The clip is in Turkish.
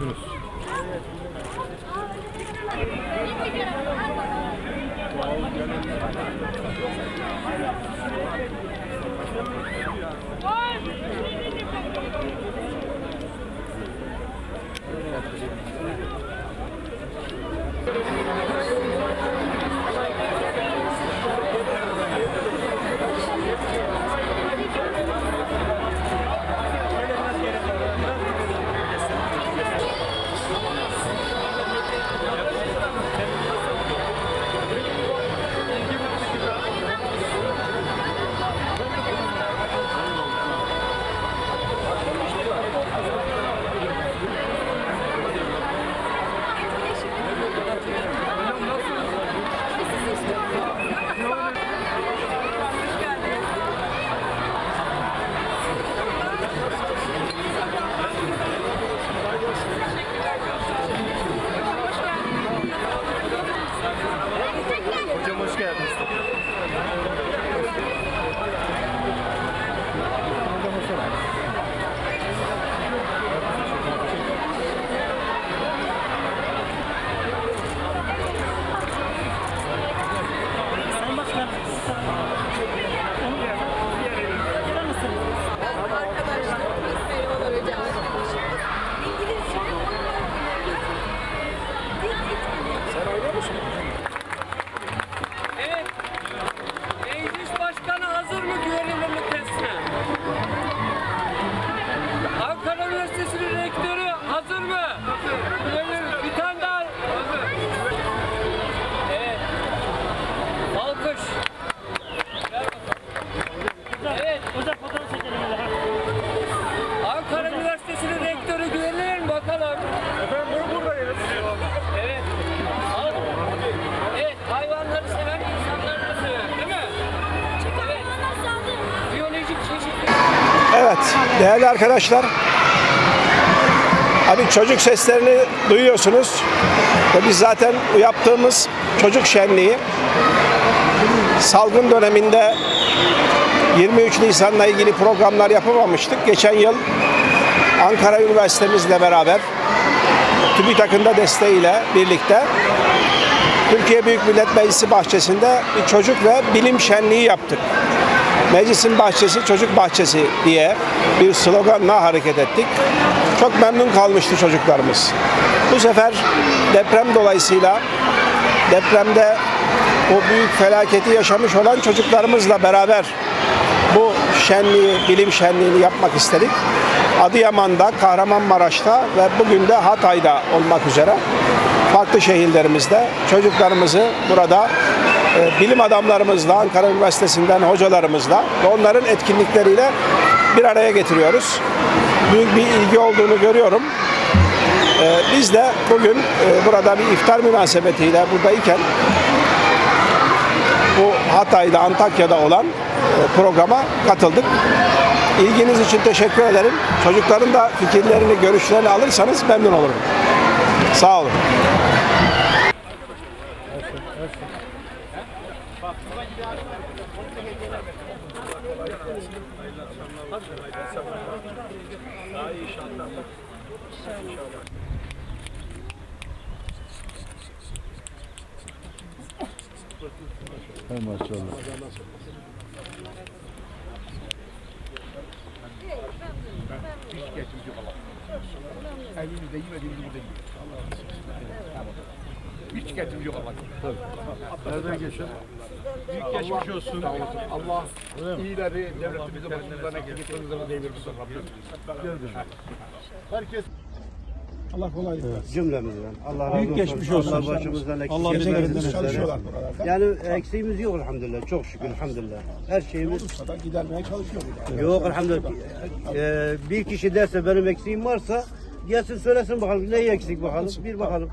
gidiyorsunuz. Hocam değerli arkadaşlar. Hani çocuk seslerini duyuyorsunuz. Ve biz zaten yaptığımız çocuk şenliği salgın döneminde 23 Nisan'la ilgili programlar yapamamıştık. Geçen yıl Ankara Üniversitemizle beraber TÜBİTAK'ın da desteğiyle birlikte Türkiye Büyük Millet Meclisi bahçesinde bir çocuk ve bilim şenliği yaptık. Meclisin bahçesi çocuk bahçesi diye bir sloganla hareket ettik. Çok memnun kalmıştı çocuklarımız. Bu sefer deprem dolayısıyla depremde o büyük felaketi yaşamış olan çocuklarımızla beraber bu şenliği, bilim şenliğini yapmak istedik. Adıyaman'da, Kahramanmaraş'ta ve bugün de Hatay'da olmak üzere farklı şehirlerimizde çocuklarımızı burada bilim adamlarımızla, Ankara Üniversitesi'nden hocalarımızla ve onların etkinlikleriyle bir araya getiriyoruz. Büyük bir ilgi olduğunu görüyorum. E, Biz de bugün e, burada bir iftar münasebetiyle buradayken bu Hatay'da, Antakya'da olan e, programa katıldık. İlginiz için teşekkür ederim. Çocukların da fikirlerini, görüşlerini alırsanız memnun olurum. Sağ olun. Hay maşallah. Elimizde yemediğimiz burada yiyoruz. Hiç tüketim yok Allah. Nereden geçin? Büyük geçmiş olsun. Allah iyileri devletimize başımızdan eksik etmemizden devirmesin Rabbim. Herkes Allah kolaylık versin. cümlemizden. Allah razı Büyük olsun. geçmiş olsun. Allah başımızdan eksik Allah bize çalışıyorlar buralarda. Yani eksiğimiz yok elhamdülillah. Çok şükür elhamdülillah. Her şeyimiz Olursa da gidermeye çalışıyor burada. yok elhamdülillah. Ee, bir kişi derse benim eksiğim varsa gelsin söylesin bakalım. Neyi eksik bakalım. Bir bakalım.